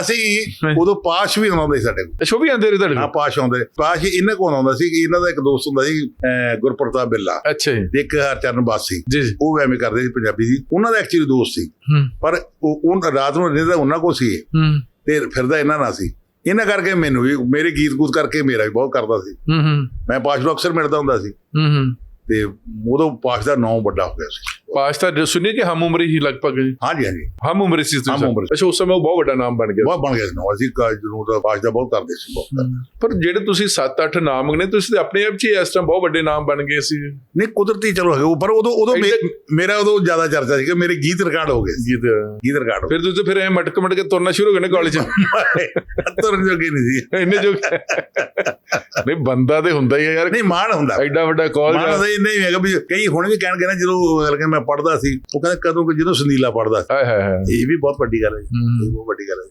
ਅਸੀਂ ਉਦੋਂ ਪਾਸ਼ ਵੀ ਆਉਂਦੇ ਸੀ ਸਾਡੇ ਕੋਲ। ਉਹ ਵੀ ਆਂਦੇ ਰਹੇ ਤੁਹਾਡੇ ਹਾਂ ਕੋਲ? ਪਾਸ਼ ਆਉਂਦੇ। ਪਾਸ਼ ਇਹਨਾਂ ਕੋਲ ਆਉਂਦਾ ਸੀ ਕਿ ਇਹਨਾਂ ਦਾ ਇੱਕ ਦੋਸਤ ਹੁੰਦਾ ਸੀ ਗੁਰਪ੍ਰਤਾਪ ਬਿੱਲਾ। ਅੱਛਾ ਜੀ। ਇੱਕ ਹਰਚਰਨ ਬਾਸੀ ਉਹ ਐਵੇਂ ਕਰਦੇ ਸੀ ਪੰਜਾਬੀ ਦੀ। ਉਹਨਾਂ ਦਾ ਐਕਚੁਅਲੀ ਦੋਸਤ ਸੀ। ਪਰ ਉਹ ਉਹ ਰਾਤ ਨੂੰ ਰਹਿੰਦਾ ਉਹਨਾਂ ਕੋਲ ਸੀ ਤੇ ਫਿਰਦਾ ਇਹਨਾਂ ਨਾਲ ਸੀ। ਇਹਨਾਂ ਕਰਕੇ ਮੈਨੂੰ ਵੀ ਮੇਰੇ ਗੀਤ ਗੂਤ ਕਰਕੇ ਮੇਰਾ ਵੀ ਬਹੁਤ ਕਰਦਾ ਸੀ। ਹੂੰ ਹੂੰ। ਮੈਂ ਪਾਸ਼ ਨੂੰ ਅਕਸਰ ਮਿਲਦਾ ਹੁੰਦਾ ਸੀ। ਹੂੰ ਹੂੰ। ਤੇ ਉਦੋਂ ਪਾਸ਼ ਦਾ ਨਾਂ ਵੱਡਾ ਹੋ ਗਿਆ ਸੀ। ਪਾਸਤਾ ਸੁਣੀ ਕਿ ਹਮ ਉਮਰੀ ਹੀ ਲਗਭਗ ਹਾਂਜੀ ਹਾਂਜੀ। ਹਮ ਉਮਰੀ ਸੀ ਤੁਸੀਂ ਹਮ ਉਮਰੀ। ਅੱਛਾ ਉਸ ਸਮੇਂ ਉਹ ਬਹੁਤ ਵੱਡਾ ਨਾਮ ਬਣ ਗਿਆ ਬਹੁਤ ਬਣ ਗਿਆ ਸੀ। ਨਾਂ। ਅਸੀਂ ਕ- ਜਦੋਂ ਦਾ ਪਾਸ਼ ਦਾ ਬਹੁਤ ਕਰਦੇ ਸੀ ਬਹੁਤ ਪਰ ਜਿਹੜੇ ਤੁਸੀਂ 7-8 ਨਾਮ ਮੰਗਨੇ ਤੁਸੀਂ ਆਪਣੇ ਆਪ 'ਚ ਇਸ ਤਰ੍ਹਾਂ ਬਹੁਤ ਵੱਡੇ ਨਾਮ ਬਣ ਗਏ ਸੀ। ਨਹੀਂ ਕੁਦਰਤੀ ਚਲੋ ਹੈਗੇ। ਪਰ ਉਦੋਂ ਉਦੋਂ ਮੇਰਾ ਉਦੋਂ ਜ਼ਿਆਦਾ ਚਰਚਾ ਸੀ ਕਿ ਮੇਰੇ ਗੀਤ ਰਿਕਾਰਡ ਹੋ ਗਏ ਸੀ। ਗੀਤ। ਗੀਤ ਰਿਕਾਰਡ ਫਿਰ ਤੁਸੀਂ ਫਿਰ ਐ ਮਟਕ ਮਟਕ ਕੇ ਤੁਰਨਾ ਸ਼ੁਰੂ ਹੋ ਗਏ ਨੇ ਕਾਲਜ ਤੁਰਨ ਜੋਗੇ ਨਹੀਂ ਸੀ। ਇੰਨੇ ਜੋ ਨਹੀਂ ਬੰਦਾ ਤੇ ਹੁੰਦਾ ਹੀ ਹੈ ਯਾਰ ਨਹੀਂ ਮਾਣ ਹੁੰਦਾ ਐਡਾ ਵੱਡਾ ਮਾਣ ਕਾਲਜ ਹੁੰਦਾ ਇਹ ਨਹੀਂ ਹੈਗਾ ਵੀ ਕਈ ਹੁਣ ਵੀ ਕਹਿਣਗੇ ਨਾ ਜਦੋਂ ਲਗੇ ਮੈਂ ਪੜਦਾ ਸੀ ਉਹ ਕਹਿੰਦੇ ਕਦੋਂ ਕਿ ਜਦੋਂ ਸੁਨੀਲਾ ਪੜਦਾ ਸੀ ਹਾਏ ਹਾਏ ਇਹ ਵੀ ਬਹੁਤ ਵੱਡੀ ਗੱਲ ਹੈ ਜੀ। ਹੂੰ। ਇਹ ਬਹੁਤ ਵੱਡੀ ਗੱਲ ਹੈ